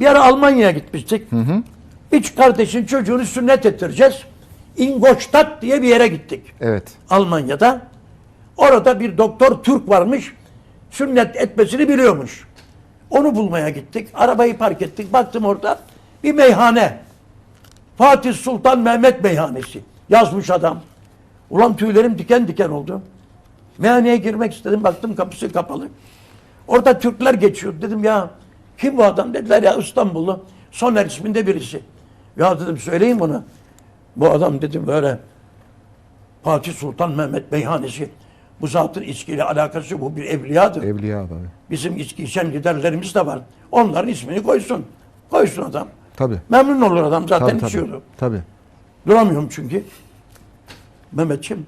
Bir ara Almanya'ya gitmiştik. Üç kardeşin çocuğunu sünnet ettireceğiz. Ingolstadt diye bir yere gittik. Evet. Almanya'da. Orada bir doktor Türk varmış. Sünnet etmesini biliyormuş. Onu bulmaya gittik. Arabayı park ettik. Baktım orada bir meyhane. Fatih Sultan Mehmet Meyhanesi. Yazmış adam. Ulan tüylerim diken diken oldu. Meyhaneye girmek istedim. Baktım kapısı kapalı. Orada Türkler geçiyor. Dedim ya kim bu adam? Dediler ya İstanbullu. Soner isminde birisi. Ya dedim söyleyin buna. Bu adam dedim böyle Fatih Sultan Mehmet Meyhanesi. Bu zatın içkiyle alakası bu bir evliyadır. Evliya abi. Bizim içki içen liderlerimiz de var. Onların ismini koysun. Koysun adam. Tabii. Memnun olur adam zaten Tabii tabii. içiyordu. Tabii. Duramıyorum çünkü. Mehmetçim.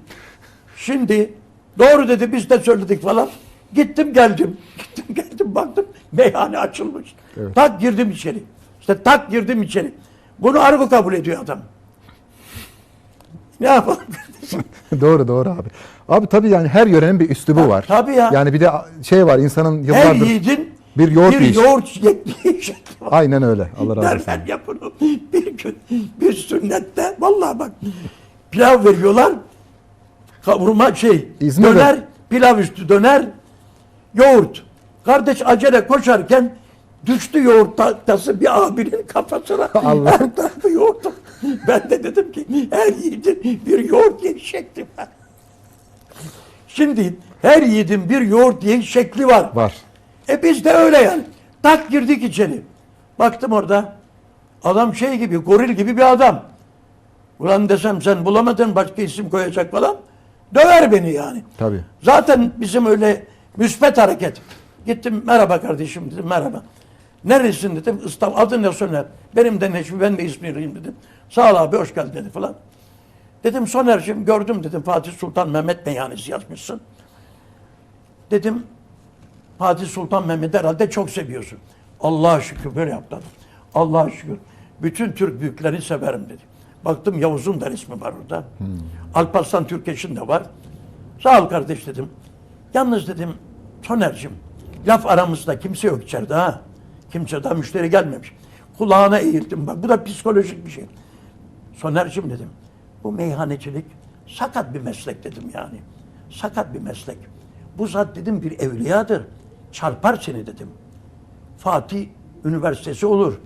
Şimdi doğru dedi biz de söyledik falan. Gittim geldim. Gittim geldim baktım meyhane açılmış. Evet. Tak girdim içeri. İşte tak girdim içeri. Bunu argo kabul ediyor adam. Ne yapalım? doğru doğru abi. Abi tabii yani her yörenin bir üslubu var. tabii ya. Yani bir de şey var insanın Her yıllardır yiğidin bir yoğurt bir yoğurt yediği şekli var. Aynen öyle. Allah razı olsun. Derler ya bunu. Bir gün bir sünnette vallahi bak pilav veriyorlar. Kavurma şey İzmir'de- döner pilav üstü döner yoğurt. Kardeş acele koşarken düştü yoğurt tahtası bir abinin kafasına. Allah. Her tarafı yoğurt. Ben de dedim ki her yiğidin bir yoğurt yiyiş şekli var. Şimdi her yiğidin bir yoğurt yiyiş şekli var. Var. E biz de öyle yani. Tak girdik içeri. Baktım orada. Adam şey gibi, goril gibi bir adam. Ulan desem sen bulamadın başka isim koyacak falan. Döver beni yani. Tabii. Zaten bizim öyle müspet hareket. Gittim merhaba kardeşim dedim merhaba. Neresin dedim İstanbul adın ne Soner. Benim de Neşmi ben de İzmirliyim dedim. Sağ ol abi hoş geldin dedi falan. Dedim Soner'cim gördüm dedim Fatih Sultan Mehmet Meyhanesi yazmışsın. Dedim Fatih Sultan Mehmet'i herhalde çok seviyorsun. Allah'a şükür böyle yaptı adam. Allah'a şükür. Bütün Türk büyüklerini severim dedi. Baktım Yavuz'un da resmi var orada. Alparslan Türkeş'in de var. Sağ ol kardeş dedim. Yalnız dedim Soner'cim laf aramızda kimse yok içeride ha. Kimse daha müşteri gelmemiş. Kulağına eğildim bak. Bu da psikolojik bir şey. Soner'cim dedim. Bu meyhanecilik sakat bir meslek dedim yani. Sakat bir meslek. Bu zat dedim bir evliyadır. Çarpar seni dedim. Fatih Üniversitesi olur.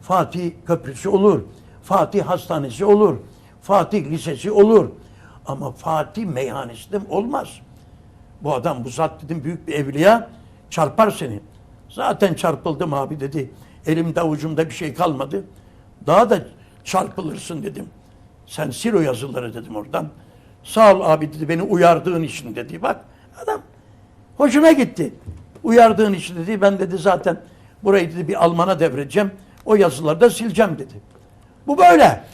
Fatih Köprüsü olur. Fatih Hastanesi olur. Fatih Lisesi olur. Ama Fatih Meyhanesi de olmaz. Bu adam bu zat dedim büyük bir evliya çarpar seni. Zaten çarpıldım abi dedi. Elimde avucumda bir şey kalmadı. Daha da çarpılırsın dedim. Sen sil o yazıları dedim oradan. Sağ ol abi dedi beni uyardığın için dedi. Bak adam hoşuma gitti. Uyardığın için dedi. Ben dedi zaten burayı dedi bir Alman'a devredeceğim. O yazıları da sileceğim dedi. Bu böyle.